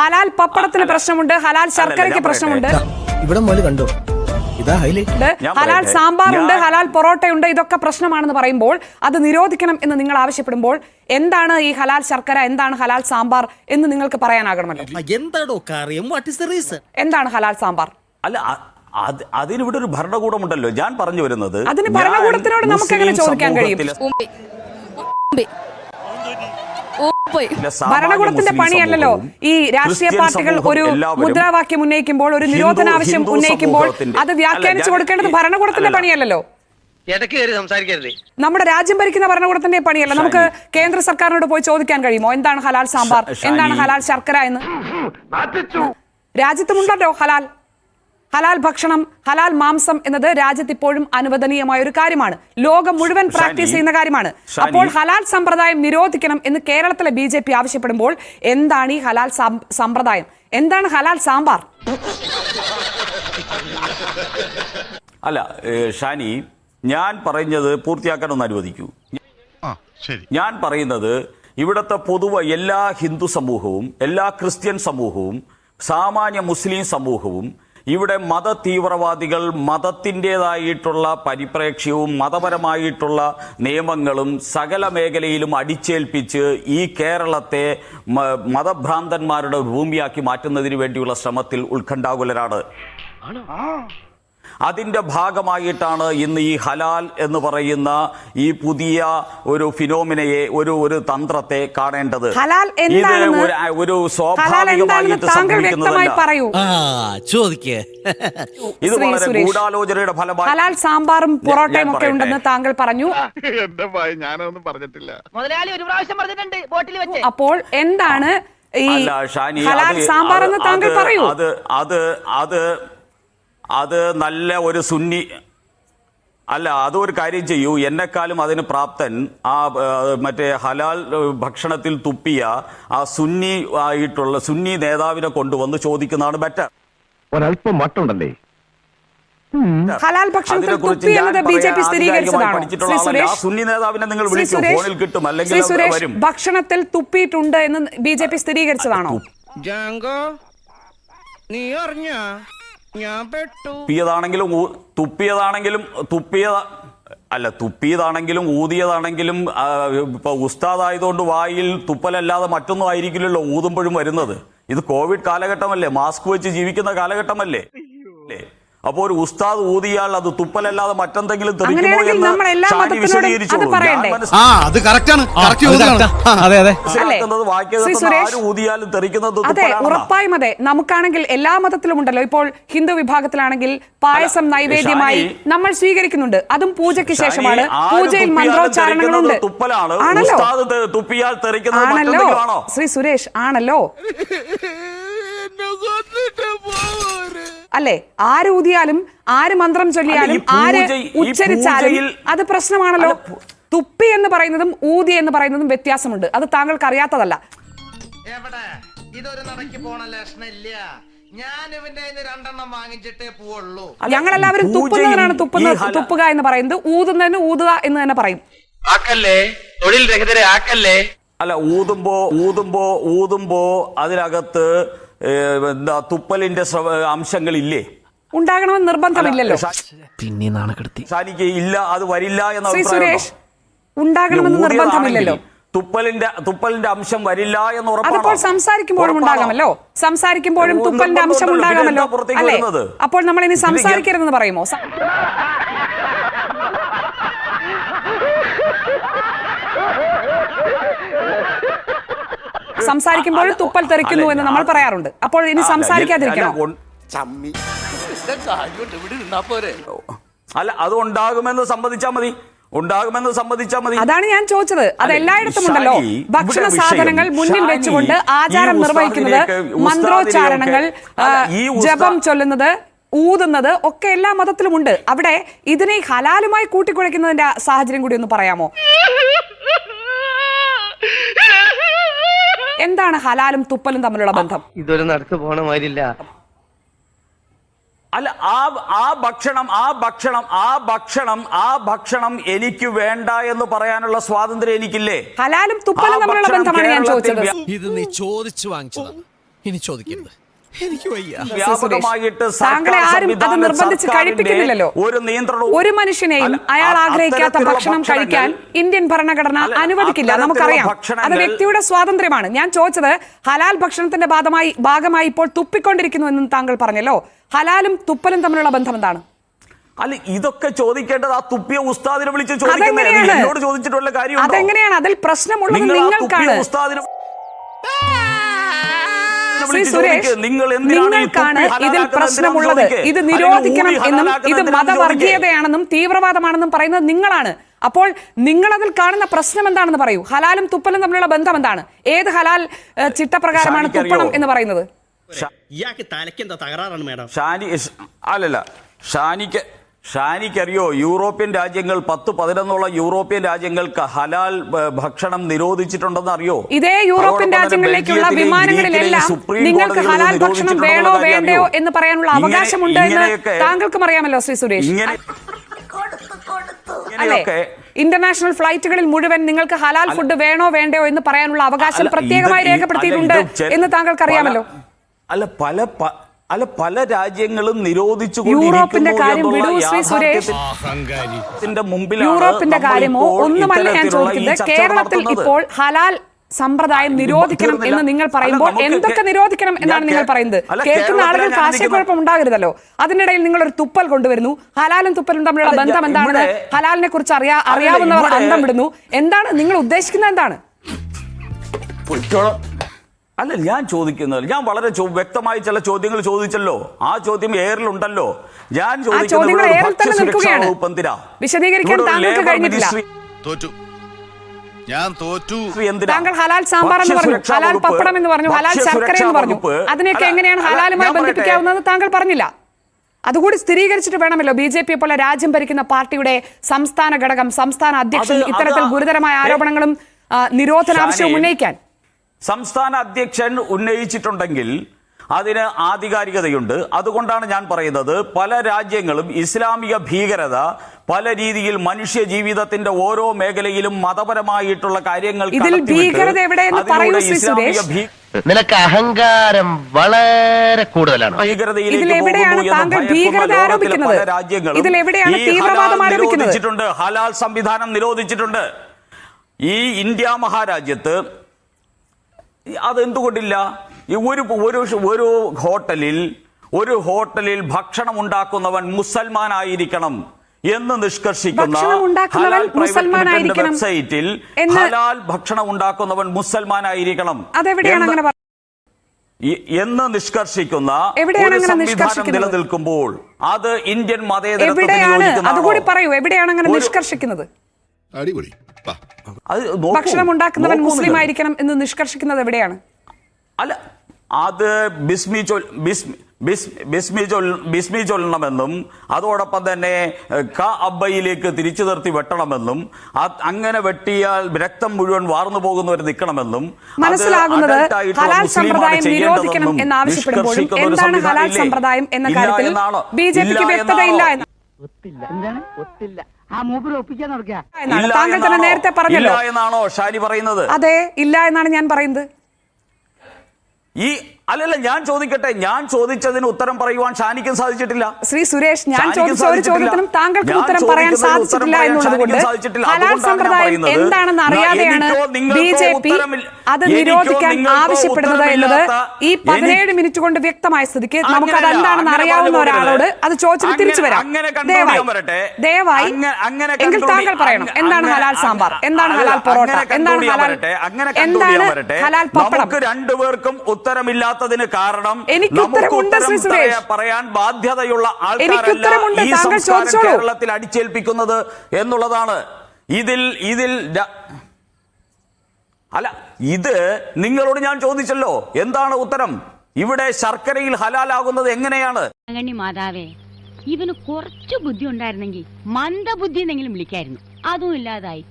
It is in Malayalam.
ഹലാൽ പപ്പടത്തിന് പ്രശ്നമുണ്ട്. ഹലാൽ ശർക്കരയ്ക്ക് പ്രശ്നമുണ്ട്. ഇവിടെ മുതൽ കണ്ടോ? ഇതാ ഹൈലൈറ്റ് ഹലാൽ. സാമ്പാറുണ്ട് ഹലാൽ പൊറോട്ടയുണ്ട് ഇതൊക്കെ പ്രശ്നമാണെന്ന് പറയുമ്പോൾ അത് നിരോധിക്കണം എന്ന് നിങ്ങൾ ആവശ്യപ്പെടുമ്പോൾ എന്താണ് ഈ ഹലാൽ ശർക്കര എന്താണ് ഹലാൽ സാമ്പാർ എന്ന് നിങ്ങൾക്ക് പറയാനാകണമല്ലോ. എന്താടോ കാര്യം വാട്ട് ഇസ് ദ റീസൺ എന്താണ് ഹലാൽ സാമ്പാർ? അല്ല അതിനിവിടെ ഒരു ഭരണകൂടമുണ്ടല്ലോ. ഞാൻ പറഞ്ഞു വരുന്നത് അതിന് ഭരണകൂടത്തിനോട് നമുക്ക് എങ്ങനെ ചോദിക്കാൻ കഴിയും? ഭരണകൂടത്തിന്റെ പണിയല്ലല്ലോ. ഈ രാഷ്ട്രീയ പാർട്ടികൾ ഒരു മുദ്രാവാക്യം ഉന്നയിക്കുമ്പോൾ ഒരു നിരോധന ആവശ്യം ഉന്നയിക്കുമ്പോൾ അത് വ്യാഖ്യാനിച്ചു കൊടുക്കേണ്ടത് ഭരണകൂടത്തിന്റെ പണിയല്ലോ പണിയല്ലല്ലോ. നമ്മുടെ രാജ്യം ഭരിക്കുന്ന ഭരണകൂടത്തിന്റെ പണിയല്ല. നമുക്ക് കേന്ദ്ര സർക്കാരിനോട് പോയി ചോദിക്കാൻ കഴിയുമോ? എന്താണ് ഹലാൽ സാമ്പാർ? എന്താണ് ഹലാൽ ശർക്കര എന്ന്? രാജ്യത്തുമുണ്ടല്ലോ ഹലാൽ. ഹലാൽ ഭക്ഷണം ഹലാൽ മാംസം എന്നത് രാജ്യത്ത് ഇപ്പോഴും അനുവദനീയമായ ഒരു കാര്യമാണ്. ലോകം മുഴുവൻ പ്രാക്ടീസ് ചെയ്യുന്ന കാര്യമാണ്. അപ്പോൾ ഹലാൽ സമ്പ്രദായം നിരോധിക്കണം എന്ന് കേരളത്തിലെ ബി ജെ പി ആവശ്യപ്പെടുമ്പോൾ എന്താണ് ഈ ഹലാൽ സമ്പ്രദായം? എന്താണ് ഹലാൽ സാമ്പാർ? അല്ല ഷാനി ഞാൻ പറഞ്ഞത് പൂർത്തിയാക്കാൻ ഒന്ന് അനുവദിക്കൂ. ആ ശരി. ഞാൻ പറയുന്നത് ഇവിടുത്തെ പൊതുവ എല്ലാ ഹിന്ദു സമൂഹവും എല്ലാ ക്രിസ്ത്യൻ സമൂഹവും സാമാന്യ മുസ്ലിം സമൂഹവും ഇവിടെ മത തീവ്രവാദികൾ മതത്തിന്റെതായിട്ടുള്ള പരിപ്രേക്ഷ്യവും മതപരമായിട്ടുള്ള നിയമങ്ങളും സകല മേഖലയിലും അടിച്ചേൽപ്പിച്ച് ഈ കേരളത്തെ മതഭ്രാന്തന്മാരുടെ ഭൂമിയാക്കി മാറ്റുന്നതിന് വേണ്ടിയുള്ള ശ്രമത്തിൽ ഉത്കണ്ഠാകുലരാണ്. അതിന്റെ ഭാഗമായിട്ടാണ് ഇന്ന് ഈ ഹലാൽ എന്ന് പറയുന്ന ഈ പുതിയ ഒരു ഫിനോമിനയെ ഒരു ഒരു തന്ത്രത്തെ കാണേണ്ടത്. ഹലാൽ ഇത് എന്താണെന്ന് ഒരു- സ്വാഭാവികമായിട്ട് സംഭവിക്കുന്നതല്ല. ആ ചോദിക്കേ. ഇത് വളരെ ഗൂഢാലോചനയുടെ ഫലമായി ഹലാൽ സാമ്പാറും പൊറോട്ടയും ഒക്കെ ഉണ്ടെന്ന് താങ്കൾ പറഞ്ഞു. എന്റെ ഞാനൊന്നും പറഞ്ഞിട്ടില്ല. മുതലാളി ഒരു പ്രാവശ്യം പറഞ്ഞിട്ടുണ്ട് ബോട്ടിൽ വെച്ച്. അപ്പോൾ എന്താണ് ഈ ഹലാൽ സാമ്പാർ എന്ന് താങ്കൾ പറയൂ. അത് അത് അത് അത് നല്ല ഒരു സുന്നി അല്ല അതൊരു കാര്യം ചെയ്യൂ. എന്നെക്കാളും അതിന് പ്രാപ്തൻ ആ മറ്റേ ഹലാൽ ഭക്ഷണത്തിൽ തുപ്പിയ ആ സുന്നി ആയിട്ടുള്ള സുന്നി നേതാവിനെ കൊണ്ടുവന്ന് ചോദിക്കുന്നതാണ് ബെറ്റർ. ഒരല്പം മട്ടുണ്ടല്ലേ ഹലാൽ ഭക്ഷണത്തിൽ അതിനെക്കുറിച്ച് തുപ്പി ഞാൻ എന്നത് ബി ജെ പി സ്ഥിരീകരിച്ചതാണോ? ശ്രീ സുരേഷ് സുന്നി നേതാവിനെ നിങ്ങൾ വിളിക്കൂ. സുരേഷ് ഫോണിൽ കിട്ടും ശ്രീ സുരേഷ് ഭക്ഷണത്തിൽ തുപ്പിയിട്ടുണ്ട് എന്ന് ബി ജെ പി സ്ഥിരീകരിച്ചതാണോ? ജാങ്കോ നീ അറിഞ്ഞ തുപ്പിയതാണെങ്കിലും തുപ്പിയതാണെങ്കിലും തുപ്പിയ അല്ല തുപ്പിയതാണെങ്കിലും ഊതിയതാണെങ്കിലും ഇപ്പൊ ഉസ്താദായതുകൊണ്ട് വായിൽ തുപ്പലല്ലാതെ മറ്റൊന്നും ആയിരിക്കില്ലല്ലോ ഊതുമ്പോഴും വരുന്നത്. ഇത് കോവിഡ് കാലഘട്ടമല്ലേ? മാസ്ക് വെച്ച് ജീവിക്കുന്ന കാലഘട്ടമല്ലേ? അല്ലേ? അപ്പൊ ഒരു ഉസ്താദ് ഊതിയാൽ അത് തുപ്പലല്ലാതെ മറ്റെന്തെങ്കിലും തെറിക്കുമോ എന്ന് നമ്മൾ എല്ലാ ഷാനി വിശദീകരിച്ചോളൂ. ഊതിയാലും തെറിക്കുന്നത് അതെ. ഉറപ്പായും അതെ. നമുക്കാണെങ്കിൽ എല്ലാ മതത്തിലും ഉണ്ടല്ലോ. ഇപ്പോൾ ഹിന്ദു വിഭാഗത്തിലാണെങ്കിൽ പായസം നൈവേദ്യമായി നമ്മൾ സ്വീകരിക്കുന്നുണ്ട്. അതും പൂജയ്ക്ക് ശേഷമാണ്. പൂജയിൽ മന്ത്രോച്ചാരണങ്ങളുണ്ട്. ആണല്ലോ? തുപ്പിയാൽ തെറിക്കുന്നത് ആണല്ലോ? ആണോ? ശ്രീ സുരേഷ് ആണല്ലോ? അല്ലെ? ആര് ഊതിയാലും ആര് മന്ത്രം ചൊല്ലിയാലും ആര് ഉച്ചരിച്ചാലും അത് പ്രശ്നമാണല്ലോ. തുപ്പി എന്ന് പറയുന്നതും ഊതി എന്ന് പറയുന്നതും വ്യത്യാസമുണ്ട്. അത് താങ്കൾക്ക് അറിയാത്തതല്ല എവിടെ? ഇതൊരു നടക്കി പോണ ലക്ഷണില്ല. ഞങ്ങളെല്ലാവരും തുപ്പുന്നതിനാണ് തുപ്പുന്ന തുപ്പുക എന്ന് പറയുന്നത്. ഊതുന്നതിന് ഊതുക എന്ന് തന്നെ പറയും. ആക്കല്ലേ? തൊഴിൽ രഹിതരെ ആക്കല്ലേ? അല്ല ഊതുമ്പോ ഊതുമ്പോ ഊതുമ്പോ അതിനകത്ത് എന്താ തുപ്പലിന്റെ അംശങ്ങളില്ലേ? ഉണ്ടാകണമെന്ന് നിർബന്ധമില്ലല്ലോ. പിന്നെ നാണക്കെടുത്തി. ഷാനിക്ക് ഇല്ല അത് വരില്ല എന്ന സുരേഷ് ഉണ്ടാകണമെന്ന് നിർബന്ധമില്ലല്ലോ. തുപ്പലിന്റെ തുപ്പലിന്റെ അംശം വരില്ല എന്ന് ഉറപ്പാണ്? സംസാരിക്കുമ്പോഴും? ഉണ്ടാകാമല്ലോ. സംസാരിക്കുമ്പോഴും തുപ്പലിന്റെ അംശം. ഉണ്ടാകാമല്ലോ. അല്ലേ? അപ്പോൾ നമ്മൾ ഇനി സംസാരിക്കരുതെന്ന് പറയുമോ? സ- സംസാരിക്കുമ്പോഴും തുപ്പൽ തെറിക്കുന്നു എന്ന് നമ്മൾ പറയാറുണ്ട്. അപ്പോൾ ഇനി സംസാരിക്കാതിരിക്കണം? അല്ല, അത് ഉണ്ടാകുമെന്ന് സംബന്ധിച്ചാ മതി. ഉണ്ടാകുമെന്ന് സംബന്ധിച്ചാ മതി. അതാണ് ഞാൻ ചോദിച്ചത്. അത് എല്ലായിടത്തും ഉണ്ടല്ലോ. ഭക്ഷണ സാധനങ്ങൾ മുന്നിൽ വെച്ചുകൊണ്ട് ആചാരം നിർവഹിക്കുന്നത് മന്ത്രോച്ചാരണങ്ങൾ ജപം ചൊല്ലുന്നത് ഊതുന്നത് ഒക്കെ എല്ലാ മതത്തിലും ഉണ്ട് അവിടെ ഇതിനെ ഹലാലുമായി കൂട്ടിക്കുഴയ്ക്കുന്നതിന്റെ സാഹചര്യം കൂടി ഒന്ന് പറയാമോ? എന്താണ് ഹലാലും തുപ്പലും തമ്മിലുള്ള ബന്ധം? ഇതൊരു നടക്ക് പോണ മാതിരില്ല. അല്ല ആ ആ ഭക്ഷണം ആ ഭക്ഷണം ആ ഭക്ഷണം ആ ഭക്ഷണം എനിക്ക് വേണ്ട എന്ന് പറയാനുള്ള സ്വാതന്ത്ര്യം എനിക്കില്ലേ? ഹലാലും തുപ്പലും തമ്മിലുള്ള ബന്ധമാണ് ഞാൻ ചോദിച്ചത്. ഇത് നീ ചോദിച്ചു വാങ്ങിച്ചതാണ് ഇനി ചോദിക്കരുത്. വ്യാപകമായിട്ട് താങ്കളെ സർക്കാർ ആരും അത് സംവിധാനം, നിർബന്ധിച്ച് കഴിപ്പിക്കുന്നില്ലല്ലോ. ഒരു നിയന്ത്രണവും ഒരു മനുഷ്യനെയും അയാൾ ആഗ്രഹിക്കാത്ത ഭക്ഷണം കഴിക്കാൻ ഇന്ത്യൻ ഭരണഘടന അനുവദിക്കില്ല നമുക്കറിയാം. അത് വ്യക്തിയുടെ സ്വാതന്ത്ര്യമാണ്. ഞാൻ ചോദിച്ചത് ഹലാൽ ഭക്ഷണത്തിന്റെ ഭാഗമായി ഭാഗമായി ഇപ്പോൾ തുപ്പിക്കൊണ്ടിരിക്കുന്നു എന്നും താങ്കൾ പറഞ്ഞല്ലോ. ഹലാലും തുപ്പലും തമ്മിലുള്ള ബന്ധം എന്താണ് അല്ല ഇതൊക്കെ ചോദിക്കേണ്ടത് ആ തുപ്പിയ ഉസ്താദിനെ വിളിച്ച് ചോദിക്കുന്നത് അതെങ്ങനെയാണ്? എന്നോട് ചോദിച്ചിട്ടുള്ള കാര്യം അതെങ്ങനെയാണ്? അതിൽ പ്രശ്നമുള്ളത് നിങ്ങൾക്കാണ്. ഉസ്താദിനെ നിങ്ങൾ നിങ്ങൾക്കാണ് ഇതിൽ പ്രശ്നമുള്ളത്. ഇത് നിരോധിക്കണം എന്നും ഇത്. മതവർഗീയതയാണെന്നും തീവ്രവാദമാണെന്നും പറയുന്നത് നിങ്ങളാണ്. അപ്പോൾ നിങ്ങൾ അതിൽ കാണുന്ന പ്രശ്നം എന്താണെന്ന് പറയൂ. ഹലാലും തുപ്പലും തമ്മിലുള്ള ബന്ധം എന്താണ്? ഏത് ഹലാൽ ചിട്ടപ്രകാരമാണ് തുപ്പണം എന്ന് പറയുന്നത്? ഇയാൾക്ക് തലയ്ക്ക് എന്താ തകരാറാണ് മേഡം? ഷാനി അല്ലല്ല. ഷാനിക്ക് ഷാനിക്കറിയോ യൂറോപ്യൻ രാജ്യങ്ങൾ പത്ത് പതിനൊന്നോളം യൂറോപ്യൻ രാജ്യങ്ങൾക്ക് ഹലാൽ ഭക്ഷണം നിരോധിച്ചിട്ടുണ്ടെന്ന് അറിയോ? ഇതേ യൂറോപ്യൻ രാജ്യങ്ങളിലേക്കുള്ള വിമാനങ്ങളിലെല്ലാം നിങ്ങൾക്ക് ഹലാൽ ഭക്ഷണം വേണോ വേണ്ടയോ എന്ന് പറയാനുള്ള ഇങ്ങനെ- അവകാശമുണ്ട് എന്ന് ഇങ്ങനെയൊക്കെ- താങ്കൾക്കും അറിയാമല്ലോ ശ്രീ സുരേഷ്. ഇങ്ങനെയൊക്കെ ഇന്റർനാഷണൽ ഫ്ലൈറ്റുകളിൽ മുഴുവൻ നിങ്ങൾക്ക് ഹലാൽ ഫുഡ് വേണോ വേണ്ടയോ എന്ന് പറയാനുള്ള അവകാശം പ്രത്യേകമായി രേഖപ്പെടുത്തിയിട്ടുണ്ട് എന്ന് താങ്കൾക്ക് അറിയാമല്ലോ. അല്ല പല അല്ല പല രാജ്യങ്ങളും നിരോധിച്ചു യൂറോപ്പിന്റെ കാര്യം വിടൂ ശ്രീ സുരേഷ്. യൂറോപ്പിന്റെ കാര്യമോ ഒന്നുമല്ല ഞാൻ ചോദിക്കുന്നത് കേരളത്തിൽ ഇപ്പോൾ ഹലാൽ സമ്പ്രദായം നിരോധിക്കണം എന്ന് നിങ്ങൾ പറയുമ്പോൾ എന്തൊക്കെ നിരോധിക്കണം എന്നാണ് നിങ്ങൾ പറയുന്നത്? കേൾക്കുന്ന ആളുകൾക്ക് ആശയക്കുഴപ്പം ഉണ്ടാകരുതല്ലോ അതിനിടയിൽ നിങ്ങൾ ഒരു തുപ്പൽ കൊണ്ടുവരുന്നു. ഹലാലും തുപ്പലും തമ്മിലുള്ള ബന്ധം എന്താണ്? എന്താണെന്ന് ഹലാലിനെ കുറിച്ച് അറിയാ അറിയാവുന്നവർ അന്തം വിടുന്നു. എന്താണ് നിങ്ങൾ ഉദ്ദേശിക്കുന്നത് എന്താണ്. അല്ല ഞാൻ ചോദിക്കുന്നത് ഞാൻ വളരെ വ്യക്തമായി ചില ചോദ്യങ്ങൾ ചോദിച്ചല്ലോ. ആ ചോദ്യം എയറിലുണ്ടല്ലോ. ഞാൻ ചോദിക്കുന്നത് ഞാൻ തോറ്റു? താങ്കൾ ഹലാൽ സാമ്പാർ എന്ന് പറഞ്ഞു. ഹലാൽ പപ്പടം എന്ന് പറഞ്ഞു. ഹലാൽ ശർക്കര എന്ന് പറഞ്ഞു. അതിനെയൊക്കെ എങ്ങനെയാണ് ഹലാലുമായി താങ്കൾ പറഞ്ഞില്ല. അതുകൂടി സ്ഥിരീകരിച്ചിട്ട് വേണമല്ലോ. ബി ജെ പി പോലെ രാജ്യം ഭരിക്കുന്ന പാർട്ടിയുടെ സംസ്ഥാന ഘടകം സംസ്ഥാന അധ്യക്ഷൻ ഇത്തരത്തിൽ ഗുരുതരമായ ആരോപണങ്ങളും നിരോധന ആവശ്യവും ഉന്നയിക്കാൻ. സംസ്ഥാന അധ്യക്ഷൻ ഉന്നയിച്ചിട്ടുണ്ടെങ്കിൽ അതിന് ആധികാരികതയുണ്ട്. അതുകൊണ്ടാണ് ഞാൻ പറയുന്നത് പല രാജ്യങ്ങളും ഇസ്ലാമിക ഭീകരത പല രീതിയിൽ മനുഷ്യ ജീവിതത്തിന്റെ ഓരോ മേഖലയിലും മതപരമായിട്ടുള്ള കാര്യങ്ങൾ നിനക്ക് അഹങ്കാരം വളരെ കൂടുതലാണ്? പല രാജ്യങ്ങളും ഹലാൽ സംവിധാനം നിരോധിച്ചിട്ടുണ്ട്. ഈ ഇന്ത്യ മഹാരാജ്യത്ത് അതെന്തുകൊണ്ടില്ല ഈ ഒരു ഒരു ഒരു ഹോട്ടലിൽ ഒരു ഹോട്ടലിൽ ഭക്ഷണം ഉണ്ടാക്കുന്നവൻ മുസൽമാനായിരിക്കണം എന്ന് നിഷ്കർഷിക്കുന്ന ഹലാൽ പ്രൈവറ്റ് വെബ്സൈറ്റിൽ ഹലാൽ ഭക്ഷണം ഉണ്ടാക്കുന്നവൻ മുസൽമാനായിരിക്കണം അതെവിടെയാണ് എന്ന് അങ്ങനെ പറയുന്നത്? എന്ന് നിഷ്കർഷിക്കുന്ന എവിടെയാണ് ഒരു സംവിധാനം നിലനിൽക്കുമ്പോൾ അത് ഇന്ത്യൻ മതേതരത്വത്തെ അതുകൂടി പറയൂ എവിടെയാണ് അങ്ങനെ നിഷ്കർഷിക്കുന്നത് അടിപൊളി. ഭക്ഷണം ഉണ്ടാക്കുന്നവൻ മുസ്ലിം ആയിരിക്കണം എന്ന് നിഷ്കർഷിക്കുന്നത് എവിടെയാണ്? അല്ല അത് ബിസ്മി ചൊൽ ബിസ്മി ബിസ്- ബിസ്മി ചൊൽ ബിസ്മി ചൊല്ലണമെന്നും അതോടൊപ്പം തന്നെ ക അബ്ബയിലേക്ക് തിരിച്ചു നിർത്തി വെട്ടണമെന്നും അങ്ങനെ വെട്ടിയാൽ രക്തം മുഴുവൻ വാർന്നു പോകുന്നവർ നിൽക്കണമെന്നും മനസ്സിലാകുന്നത് ഹലാൽ സമ്പ്രദായം നിരോധിക്കണം എന്ന് ആവശ്യപ്പെടുമ്പോഴും എന്താണ് ഹലാൽ സമ്പ്രദായം എന്ന കാര്യത്തിൽ എന്നാണോ? ബി ജെ പിക്ക് വ്യക്തതയില്ല? എന്ന്. ആ മൂപ്പര് ഒപ്പിക്കാൻ നടക്കുക താങ്കൾ തന്നെ നേരത്തെ പറഞ്ഞല്ലോ. ഇല്ല എന്നാണോ ഷാരി പറയുന്നത്? അതെ ഇല്ല എന്നാണ് ഞാൻ പറയുന്നത്. ഈ അല്ലല്ല ഞാൻ ചോദിക്കട്ടെ. ഞാൻ ചോദിച്ചതിന് ഉത്തരം പറയുവാൻ ഷാനിക്കും സാധിച്ചിട്ടില്ല. ശ്രീ സുരേഷ് ഞാൻ ചോദിച്ച ഒരു. ചോദ്യത്തിനും താങ്കൾക്ക് ഉത്തരം പറയാൻ സാധിച്ചിട്ടില്ല എന്നുള്ളതുകൊണ്ട്. ഹലാൽ സമ്പ്രദായം. എന്താണെന്ന് അറിയാതെയാണ് ബി ജെ പി അത് നിരോധിക്കാൻ ആവശ്യപ്പെടുന്നത് എന്നത് ഈ പതിനേഴ് മിനിറ്റ് കൊണ്ട് വ്യക്തമായ സ്ഥിതിക്ക് നമുക്ക് അത് എന്താണെന്ന് അറിയാവുന്ന ഒരാളോട് അത് ചോദിച്ചിട്ട് തിരിച്ചു വരാം. ദയവായി. എങ്കിൽ താങ്കൾ പറയണം. എന്താണ് ഹലാൽ സാമ്പാർ? എന്താണ് ഹലാൽ പൊറോട്ട? എന്താണ് ഹലാൽ എന്താണ്. ഹലാൽ പപ്പടം? രണ്ടുപേർക്കും ഉത്തരമില്ലാത്തതിന് കാരണം എനിക്ക് നമുക്ക് പറയാൻ ബാധ്യതയുള്ള ആൾക്കാരല്ല ഈ സംസ്കാരം കേരളത്തിൽ അടിച്ചേൽപ്പിക്കുന്നത് എന്നുള്ളതാണ്. ഇതിൽ ഇതിൽ അല്ല ഇത് നിങ്ങളോട് ഞാൻ ചോദിച്ചല്ലോ. എന്താണ് ഉത്തരം? ഇവിടെ ശർക്കരയിൽ ഹലാലാകുന്നത് എങ്ങനെയാണ്? മാതാവേ ഇവന് കുറച്ചു ബുദ്ധി ഉണ്ടായിരുന്നെങ്കിൽ മന്ദബുദ്ധി എന്നെങ്കിലും വിളിക്കായിരുന്നു. അതും ഇല്ലാതായി.